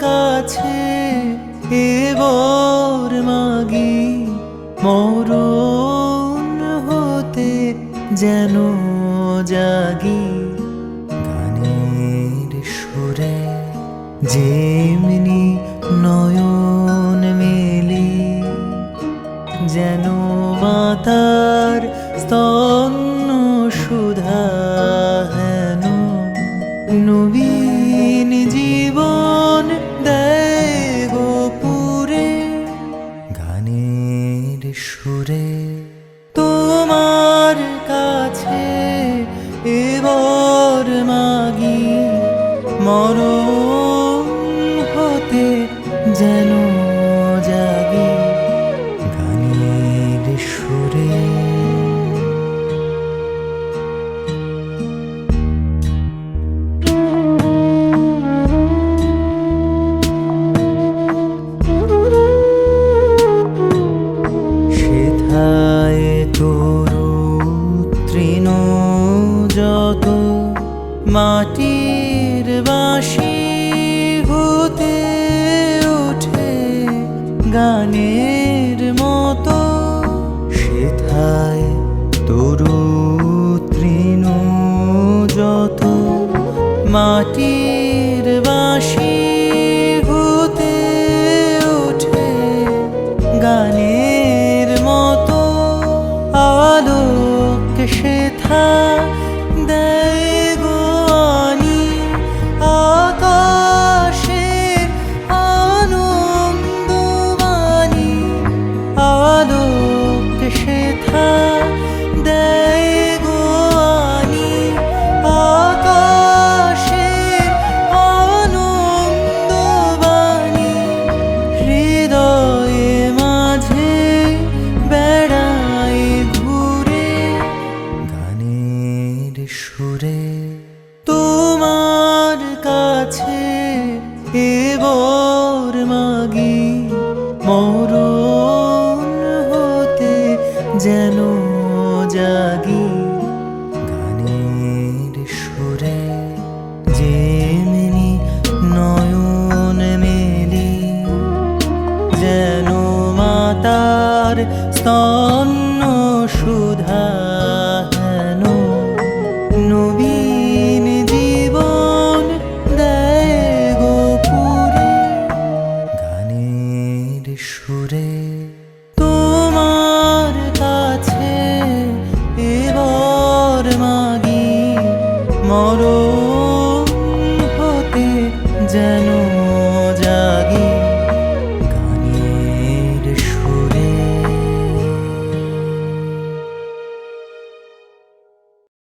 কাছে এবার মাগি মরণ হতে যেন জাগি গানের সুরে যেমনি নয়ন মেলি যেন মাতার স্তন সু তোমার কাছে এবার মাগি মরণ মাটির বাঁশি হতে উঠে গানের সুরে তোমার কাছে এবর মাগি মরণ হতে যেন জাগি গানের সুরে যেমনি নয়ন মেলি যেন মাতার স্তন্য সুধা